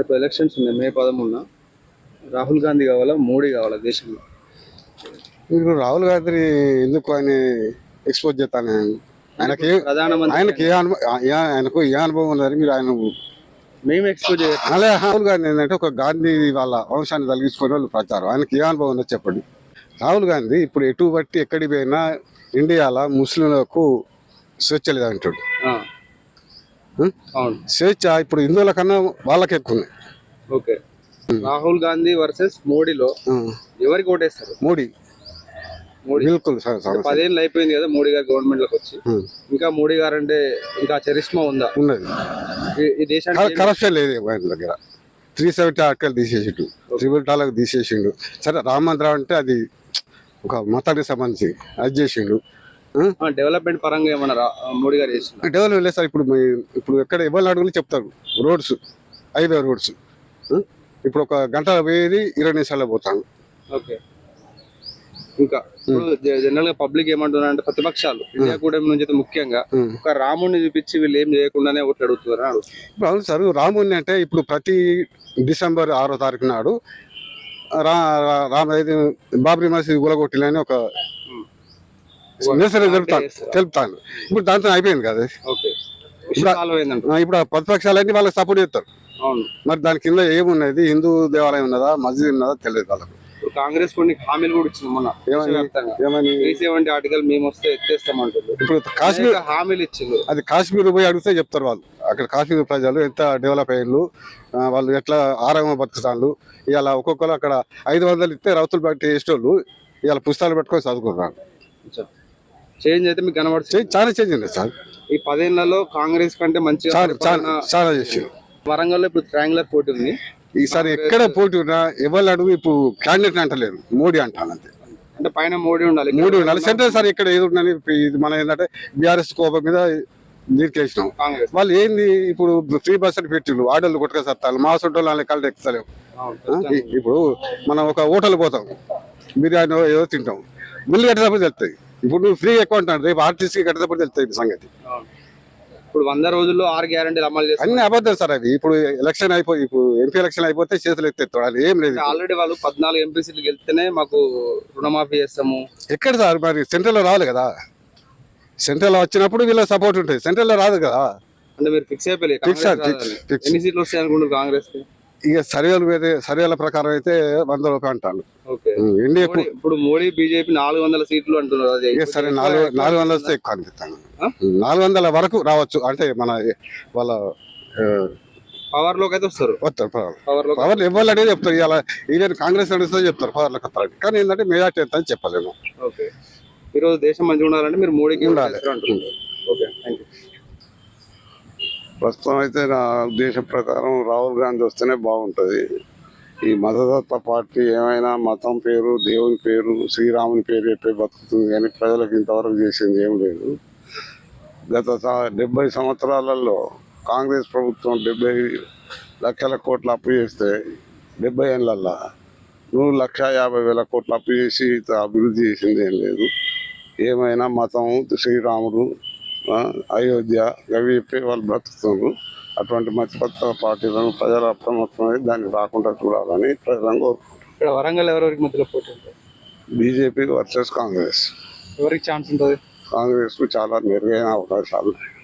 ఇప్పుడు ఎలక్షన్స్ ఉన్నాయి. మే పదమూడున. రాహుల్ గాంధీ కావాలా? మోడీ కావాలా దేశంలో? మీరు రాహుల్ గాంధీ ఎందుకు ఆయన ఎక్స్పోజ్ చేస్తాను? ఆయనకి ప్రధానమంత్రి ఆయనకి ఏ అనుభవం ఆయనకు ఏ అనుభవం ఉన్నదని మీరు ఆయన మేము ఎక్స్పోజ్ చేయాలి అలా రాహుల్ గాంధీ ఏంటంటే ఒక గాంధీ వాళ్ళ వంశాన్ని తొలగించుకునే వాళ్ళు ప్రచారం. ఆయనకి ఏ అనుభవం ఉందో చెప్పండి. రాహుల్ గాంధీ ఇప్పుడు ఎటు బట్టి ఎక్కడికి పోయినా ఇండియాలో ముస్లింలకు స్వేచ్ఛ లేదంటాడు. స్వేచ్ఛ ఇప్పుడు హిందువుల కన్నా వాళ్ళకి ఎక్కువ ఉన్నాయి ఓకే. రాహుల్ గాంధీ వర్సెస్ మోడీలో ఎవరికి ఓటేస్తారు? మోడీ. మోడీ. బిల్కుల్ పదేళ్ళు అయిపోయింది కదా మోడీ గారు గవర్నమెంట్లోకి వచ్చి. ఇంకా మోడీ గారు అంటే ఇంకా చరిష్మా ఉందా? ఉన్నది. ఈ- దేశానికి కర- కరప్షన్ లేదు ఆయన దగ్గర. త్రీ సెవెంటీ ఆర్టికల్ తీసేసిండు. ట్రిపుల్ టాలకు తీసేసిండు. సరే రామ మందిరం అంటే అది ఒక మతానికి సంబంధించి. అది చేసిండు? డెవలప్మెంట్ పరంగా ఏమన్నా మోడీ గారు చేస్తున్నారు డెవలప్ లేదు సార్ ఇప్పుడు ఇప్పుడు ఎక్కడ ఎవరు అడుగులు చెప్తారు. Roads highway roads? ఇప్పుడు ఒక గంట పోయేది ఇరవై నిమిషాల్లో పోతాను. ఓకే. ఇంకా జనరల్గా పబ్లిక్ ఏమంటున్నారు అంటే ప్రతిపక్షాలు ఇండియా కూటమి నుంచి అయితే ముఖ్యంగా. ఒక రాముడిని చూపించి వీళ్ళు ఏం చేయకుండానే ఓట్లు అడుగుతున్నారు? అవును సార్ రాముని అంటే ఇప్పుడు ప్రతి డిసెంబర్ ఆరో తారీఖు నాడు రా రామ బాబ్రీ మసీద్ గులగొట్టిలని ఒక నిరసన తెలుపుతాను? తెలుపుతాను. ఇప్పుడు దాంతో అయిపోయింది కదా. ఇప్పుడు ప్రతిపక్షాలన్నీ వాళ్ళకి సపోర్ట్ చేస్తారు. అవును. మరి దాని కింద ఏమున్నది? హిందూ దేవాలయం ఉన్నదా? మస్జిద్ ఉన్నదా? తెలియదు వాళ్ళకు. కాంగ్రెస్ కొన్ని హామీలు కూడా ఇచ్చింది మొన్న. ఆర్టికల్ మేము వస్తే ఎత్తేస్తామంటుంది ఇప్పుడు కాశ్మీర్ హామీలు ఇచ్చింది అది కాశ్మీర్ పోయి అడిగితే చెప్తారు వాళ్ళు. అక్కడ కాశ్మీర్ ప్రజలు ఎంత డెవలప్ అయ్యారు వాళ్ళు ఎట్లా ఆరోగ్యం బతుకుతాళ్ళు ఇవాళ ఒక్కొక్కరు అక్కడ ఐదు వందలు ఇస్తే రౌతులు బట్టి వేసేటోళ్ళు ఇవాళ పుస్తకాలు పెట్టుకొని చదువుకుంటున్నారు. చేంజ్ అయితే మీకు కనబడుతుంది. చాలా చేంజ్ ఉంది సార్. ఈ పదేళ్ళలో కాంగ్రెస్ కంటే మంచిగా చాలా చేసారు వరంగల్లో ఇప్పుడు ట్రయాంగులర్ పోటీ ఉంది. ఈసారి ఎక్కడ పోటీ ఉన్నా ఎవరు అడుగు ఇప్పుడు క్యాండిడేట్ అంటలేరు. మోడీ అంటాను అంతే. అంటే పైన మోడీ ఉండాలి. మోడీ ఉండాలి. సెంటర్ సార్ ఇక్కడ ఏది ఉందని ఇది మన ఏంటంటే బీఆర్ఎస్ కోపం మీద దీనికేసినాం కాంగ్రెస్. వాళ్ళు ఏంది ఇప్పుడు ఫ్రీ బస్ అని పెట్టిండు ఆడోళ్ళు కొట్టుక సత్తాలు. మా సొంటోళ్ళు వాళ్ళ కళ్ళు? ఇ- ఇప్పుడు మనం ఒక హోటల్ పోతాం. బిర్యానీ ఏదో తింటాం. బిల్లు కట్టేటప్పుడు తెలుస్తాయి. ఇప్పుడు నువ్వు ఫ్రీ ఎక్కువ అంటాను రేపు ఆర్టీసీకి కట్టేటప్పుడు తెలుస్తాయి సంగతి. ఇప్పుడు వంద రోజుల్లో ఆరు గ్యారంటీలు అమలు చేస్తారు. అన్ని అబద్ధం సార్ అవి. ఇప్పుడు ఎలక్షన్ అయిపోయి ఇప్పుడు ఎంపీ ఎలక్షన్ అయిపోతే చేతులు ఎత్తేస్తాడు. అది ఏం లేదు. ఆల్రెడీ వాళ్ళు పద్నాలుగు ఎంపీ సీట్లు గెలిస్తేనే మాకు రుణమాఫీ చేస్తాము. ఎక్కడ సార్? మరి సెంట్రల్లో రావాలి కదా. సెంట్రల్లో వచ్చినప్పుడు వీళ్ళ సపోర్ట్ ఉంటుంది. సెంట్రల్లో రాదు కదా. అంటే మీరు ఫిక్స్ అయిపోయి fix. ఎన్ని సీట్లు వస్తాయి అనుకుంటారు కాంగ్రెస్కి ఇక సర్వేలు సర్వేల ప్రకారం అయితే వంద రూపాయలు అంటాను ఇండియా ఇప్పుడు మోడీ బీజేపీ నాలుగు వందల సీట్లు అంటున్నారు. సరే నాలుగు నాలుగు వందలు వస్తే ఎక్కువ అనిపిస్తాను? నాలుగు వందల వరకు రావచ్చు. అంటే మన వాళ్ళ పవర్లోకి అయితే వస్తారు. వస్తారు పవర్లోకి పవర్లు ఇవ్వాలి అనేది చెప్తారు. ఇలా ఈవెన్ కాంగ్రెస్ నడుస్తే చెప్తారు పవర్లకు వస్తారని. కానీ ఏంటంటే మెజార్టీ ఎంత అని చెప్పలేము. ఓకే. ఈరోజు దేశం మంచిగా ఉండాలంటే మీరు మోడీకి ఉండాలి. ఓటేస్తారు అంటున్నారు. ఓకే థ్యాంక్ యూ ప్రస్తుతం అయితే నా ఉద్దేశం ప్రకారం రాహుల్ గాంధీ వస్తేనే బాగుంటుంది. ఈ మతతత్వ పార్టీ ఏమైనా మతం పేరు దేవుని పేరు శ్రీరాముని పేరు చెప్పి బతుకుతుంది కానీ ప్రజలకు ఇంతవరకు చేసింది ఏం లేదు. గత డెబ్బై సంవత్సరాలలో కాంగ్రెస్ ప్రభుత్వం డెబ్బై లక్షల కోట్ల అప్పు చేస్తే డెబ్బై ఏళ్ళల్లో నూరు లక్ష యాభై వేల కోట్ల అప్పు చేసి అభివృద్ధి చేసింది ఏం లేదు. ఏమైనా మతం శ్రీరాముడు అయోధ్య అవి చెప్పి వాళ్ళు బ్రతుకుతున్నారు. అటువంటి మధ్యపత్ర పార్టీలను ప్రజలు అప్రమత్తమై దాన్ని రాకుండా చూడాలని ప్రజలను కోరుకుంటున్నారు ఇక్కడ వరంగల్ ఎవరెవరికి మధ్యలో పోటీ ఉంటుంది? BJP versus Congress. ఎవరికి ఛాన్స్ ఉంటుంది? కాంగ్రెస్కు చాలా మెరుగైన అవకాశాలు ఉన్నాయి.